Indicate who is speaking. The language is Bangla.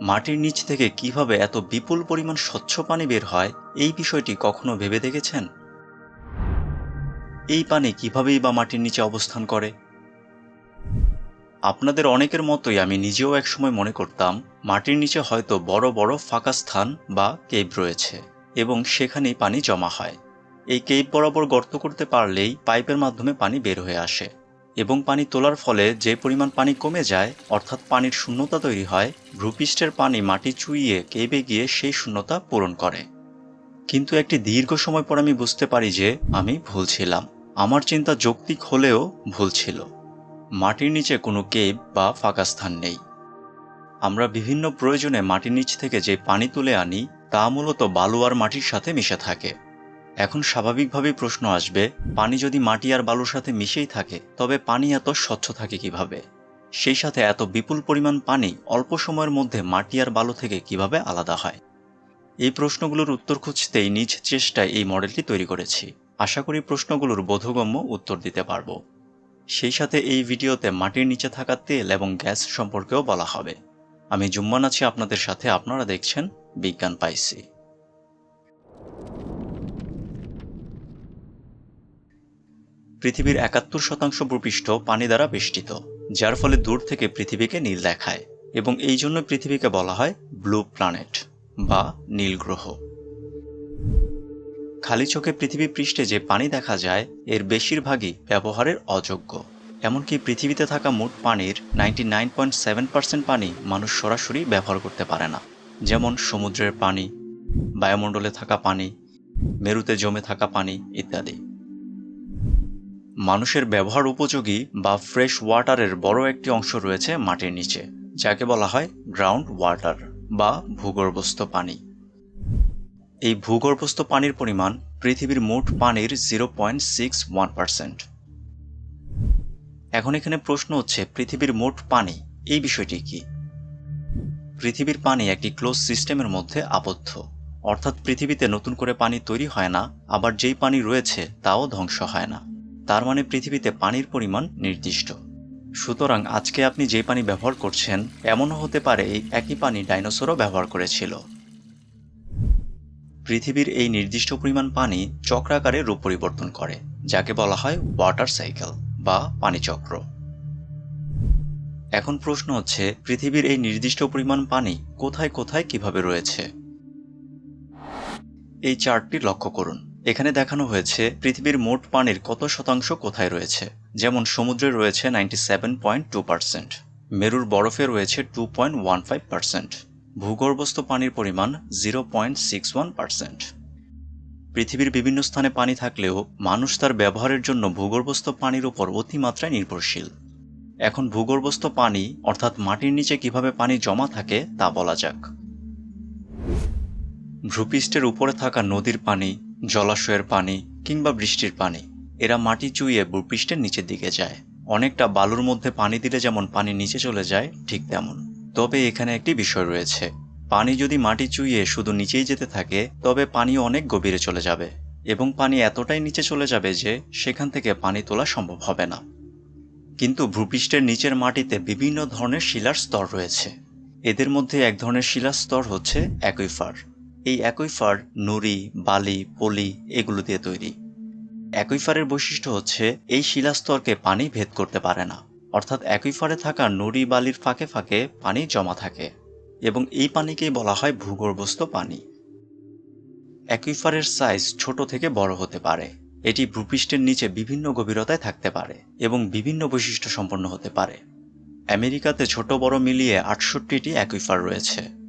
Speaker 1: মাটির নিচ থেকে কীভাবে এত বিপুল পরিমাণ স্বচ্ছ পানি বের হয়, এই বিষয়টি কখনো ভেবে দেখেছেন? এই পানি কিভাবেই বা মাটির নিচে অবস্থান করে? আপনাদের অনেকের মতোই আমি নিজেও একসময় মনে করতাম, মাটির নিচে হয়তো বড় বড় ফাঁকা স্থান বা কেভ রয়েছে এবং সেখানেই পানি জমা হয়। এই কেভ বরাবর গর্ত করতে পারলেই পাইপের মাধ্যমে পানি বের হয়ে আসে। এবং পানি তোলার ফলে যে পরিমাণ পানি কমে যায়, অর্থাৎ পানির শূন্যতা তৈরি হয়, ভূপৃষ্ঠের পানি মাটি চুইয়ে কেবে গিয়ে সেই শূন্যতা পূরণ করে। কিন্তু একটি দীর্ঘ সময় পর আমি বুঝতে পারি যে আমি ভুল ছিলাম। আমার চিন্তা যৌক্তিক হলেও ভুল ছিল। মাটির নিচে কোনো কেব বা ফাঁকা স্থান নেই। আমরা বিভিন্ন প্রয়োজনে মাটির নিচ থেকে যে পানি তুলে আনি, তা মূলত বালু আর মাটির সাথে মিশে থাকে। এখন স্বাভাবিকভাবেই প্রশ্ন আসবে, পানি যদি মাটি আর বালুর সাথে মিশেই থাকে, তবে পানি এত স্বচ্ছ থাকে কীভাবে? সেই সাথে এত বিপুল পরিমাণ পানি অল্প সময়ের মধ্যে মাটি আর বালু থেকে কীভাবে আলাদা হয়? এই প্রশ্নগুলোর উত্তর খুঁজতেই নিজ চেষ্টায় এই মডেলটি তৈরি করেছি। আশা করি প্রশ্নগুলোর বোধগম্য উত্তর দিতে পারব। সেই সাথে এই ভিডিওতে মাটির নিচে থাকা তেল এবং গ্যাস সম্পর্কেও বলা হবে। আমি জুম্মান আছি আপনাদের সাথে, আপনারা দেখছেন বিজ্ঞান পাইসি। পৃথিবীর একাত্তর শতাংশ ভূপৃষ্ঠ পানি দ্বারা বেষ্টিত, যার ফলে দূর থেকে পৃথিবীকে নীল দেখায় এবং এই জন্য পৃথিবীকে বলা হয় ব্লু প্ল্যানেট বা নীল গ্রহ। খালি চোখে পৃথিবী পৃষ্ঠে যে পানি দেখা যায়, এর বেশিরভাগই ব্যবহারের অযোগ্য। এমনকি পৃথিবীতে থাকা মোট পানির ninety nine point seven percent পানি মানুষ সরাসরি ব্যবহার করতে পারে না। যেমন সমুদ্রের পানি, বায়ুমণ্ডলে থাকা পানি, মেরুতে জমে থাকা পানি, ইত্যাদি। মানুষের ব্যবহার উপযোগী বা ফ্রেশ ওয়াটারের বড় একটি অংশ রয়েছে মাটির নিচে, যাকে বলা হয় গ্রাউন্ড ওয়াটার বা ভূগর্ভস্থ পানি। এই ভূগর্ভস্থ পানির পরিমাণ পৃথিবীর মোট পানির zero point six one percent এখন এখানে প্রশ্ন হচ্ছে, পৃথিবীর মোট পানি, এই বিষয়টি কি? পৃথিবীর পানি একটি ক্লোজ সিস্টেমের মধ্যে আবদ্ধ। অর্থাৎ পৃথিবীতে নতুন করে পানি তৈরি হয় না, আবার যেই পানি রয়েছে, তাও ধ্বংস হয় না। তার মানে পৃথিবীতে পানির পরিমাণ নির্দিষ্ট। সুতরাং আজকে আপনি যে পানি ব্যবহার করছেন, এমনও হতে পারে এই একই পানি ডাইনোসরও ব্যবহার করেছিল। পৃথিবীর এই নির্দিষ্ট পরিমাণ পানি চক্রাকারে রূপ পরিবর্তন করে, যাকে বলা হয় ওয়াটার সাইকেল বা পানিচক্র এখন প্রশ্ন হচ্ছে, পৃথিবীর এই নির্দিষ্ট পরিমাণ পানি কোথায় কোথায় কীভাবে রয়েছে? এই চার্টটি লক্ষ্য করুন। এখানে দেখানো হয়েছে পৃথিবীর মোট পানির কত শতাংশ কোথায় রয়েছে। যেমন সমুদ্রে রয়েছে ninety seven point two percent মেরুর বরফে রয়েছে two point one five percent ভূগর্ভস্থ পানির পরিমাণ zero point six one percent পৃথিবীর বিভিন্ন স্থানে পানি থাকলেও মানুষ তার ব্যবহারের জন্য ভূগর্ভস্থ পানির উপর অতিমাত্রায় নির্ভরশীল। এখন ভূগর্ভস্থ পানি, অর্থাৎ মাটির নিচে কীভাবে পানি জমা থাকে তা বলা যাক। ভূপৃষ্ঠের উপরে থাকা নদীর পানি জলাশয়ের পানি কিংবা বৃষ্টির পানি। এরা মাটি চুইয়ে ভূপৃষ্ঠের নিচের দিকে যায়। অনেকটা বালুর মধ্যে পানি দিলে যেমন পানি নিচে চলে যায়, ঠিক তেমন। তবে এখানে একটি বিষয় রয়েছে। পানি যদি মাটি চুইয়ে শুধু নিচেই যেতে থাকে, তবে পানি অনেক গভীরে চলে যাবে। এবং পানি এতটাই নিচে চলে যাবে যে সেখান থেকে পানি তোলা সম্ভব হবে না। কিন্তু ভূপৃষ্ঠের নিচের মাটিতে বিভিন্ন ধরনের শিলার স্তর রয়েছে। এদের মধ্যে এক ধরনের শিলার স্তর হচ্ছে অ্যাকুইফার। এই অ্যাকুইফার নুড়ি, বালি, পলি এগুলো দিয়ে তৈরি। অ্যাকুইফারের বৈশিষ্ট্য হচ্ছে, এই শিলাস্তরকে পানি ভেদ করতে পারে না। অর্থাৎ অ্যাকুইফারে থাকা নুড়ি, বালির ফাঁকে ফাঁকে পানি জমা থাকে এবং এই পানিকেই বলা হয় ভূগর্ভস্থ পানি। অ্যাকুইফারের সাইজ ছোট থেকে বড় হতে পারে। এটি ভূপৃষ্ঠের নিচে বিভিন্ন গভীরতায় থাকতে পারে এবং বিভিন্ন বৈশিষ্ট্য সম্পন্ন হতে পারে। আমেরিকাতে ছোট বড় মিলিয়ে আটষট্টিটি অ্যাকুইফার রয়েছে।